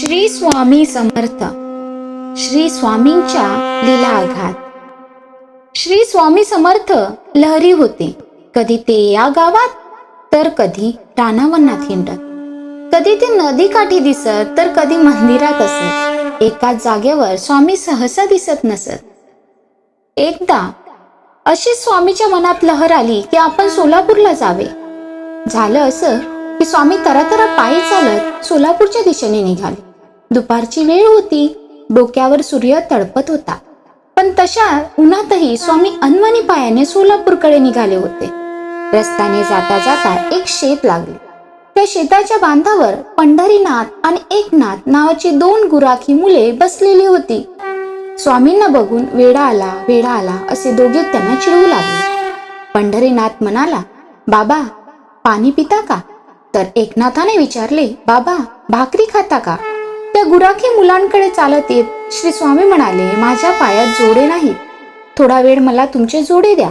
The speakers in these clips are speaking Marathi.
श्री स्वामी समर्थ. श्री स्वामींच्या लीला आघात श्री स्वामी समर्थ लहरी होते. कधी ते या गावात तर कधी रानावनात हिंडत. कधी ते नदी काठी दिसत तर कधी मंदिरात असत. एकाच जागेवर स्वामी सहसा दिसत नसत. एकदा अशी स्वामीच्या मनात लहर आली की आपण सोलापूरला जावे. झालं असं की स्वामी तरातरा पायी चालत सोलापूरच्या दिशेने निघाले. दुपारची वेळ होती. डोक्यावर सूर्य तडपत होता. पण तशा उन्हातही स्वामी अनवाणी पायाने सोलापूरकडे निघाले होते. रस्त्याने जाता जाता एक शेत लागले. त्या शेताच्या बांधावर पंढरीनाथ आणि एकनाथ नावाची दोन गुराखी मुले बसलेली होती. स्वामींना बघून वेडा आला वेडा आला असे दोघे त्यांना चिडवू लागले. पंढरीनाथ म्हणाला बाबा पाणी पिता का? तर एकनाथाने विचारले बाबा भाकरी खाता का? त्या गुराखी मुलांकडे चालत येत. श्री स्वामी म्हणाले माझ्या पायात जोडे नाहीत. थोडा वेळ मला तुमचे जोडे द्या.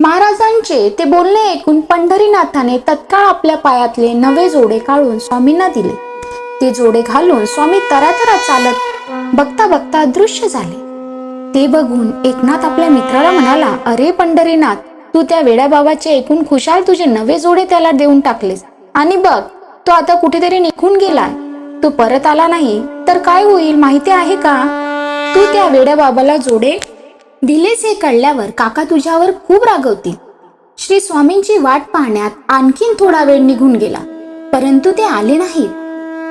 महाराजांचे ते बोलणे ऐकून पंढरीनाथाने तत्काळ आपल्या पायातले नवे जोडे काढून स्वामींना दिले. ते जोडे घालून स्वामी तरातरा चालत बघता बघता दृश्य झाले. ते बघून एकनाथ आपल्या मित्राला म्हणाला अरे पंढरीनाथ तू त्या वेड्या बाबाचे ऐकून खुशाल तुझे नवे जोडे त्याला देऊन टाकलेस. आणि बघ तो आता कुठेतरी निघून गेलाय. तो परत आला नाही तर काय होईल माहिती आहे का? तू त्या वेड्या बाबाला जोडे. दिलेच हे कळल्यावर काका तुझ्यावर खूप रागवतील. श्री स्वामींची वाट पाहण्यात आणखीन थोडा वेळ निघून गेला परंतु ते आले नाहीत.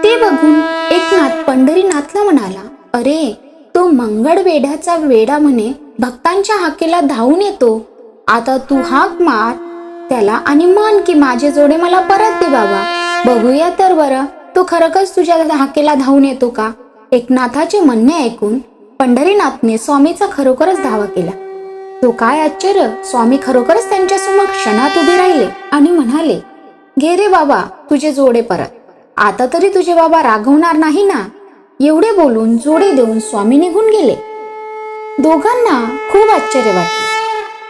ते बघून एकनाथ पंढरीनाथला म्हणाला अरे तो मंगळ वेढ्याचा वेडा म्हणे भक्तांच्या हाकेला धावून येतो. आता तू हाक मार त्याला आणि मान की माझे जोडे मला परत दे बाबा बघूया तर बरं तो खरंच तुझ्या धाकेला धावून येतो का? एकनाथाचे म्हणणे ऐकून पंढरीनाथने स्वामीचा खरोखरच धावा केला. तो काय आश्चर्य स्वामी खरोखरच त्यांच्यासमोर क्षणात उभे राहिले आणि म्हणाले घे रे बाबा तुझे जोडे परत. आता तरी तुझे बाबा रागवणार नाही ना? एवढे बोलून जोडे देऊन स्वामी निघून गेले. दोघांना खूप आश्चर्य वाटले.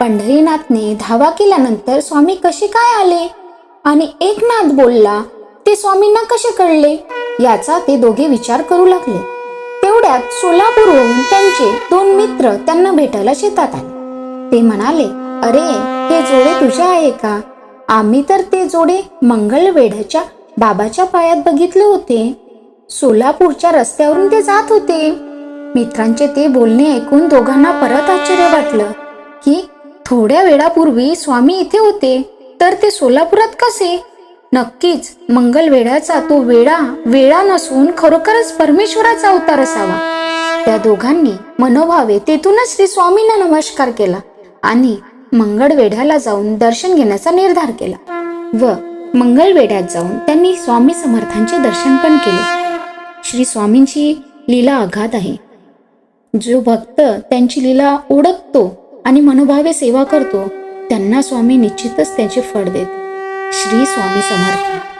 पंढरीनाथने धावा केल्यानंतर स्वामी कसे काय आले? आणि एकनाथ बोलला ते स्वामींना कसे कळले? याचा ते दोघे विचार करू लागले. तेवढ्यात सोलापूरहून त्यांचे दोन मित्र त्यांना भेटायला शेतात आले. ते म्हणाले अरे हे जोडे तुझे आहे का? आम्ही तर ते जोडे मंगळवेढ्याच्या बाबाच्या पायात बघितले होते. सोलापूरच्या रस्त्यावरून ते जात होते. मित्रांचे ते बोलणे ऐकून दोघांना परत आश्चर्य वाटलं की थोड्या वेळापूर्वी स्वामी इथे होते तर ते सोलापुरात कसे? नक्कीच मंगलवेढ्याचा तो वेळा वेळा नसून खरोखरच परमेश्वराचा अवतार असावा. त्या दोघांनी मनोभावे तेथूनच श्री स्वामींना नमस्कार केला आणि मंगळवेढ्याला जाऊन दर्शन घेण्याचा निर्धार केला व मंगळवेढ्यात जाऊन त्यांनी स्वामी समर्थांचे दर्शन पण केले. श्री स्वामींची लीला आघात आहे. जो भक्त त्यांची लीला ओळखतो आणि मनोभावे सेवा करतो त्यांना स्वामी निश्चितच त्याचे फळ देते श्री स्वामी समर्थ.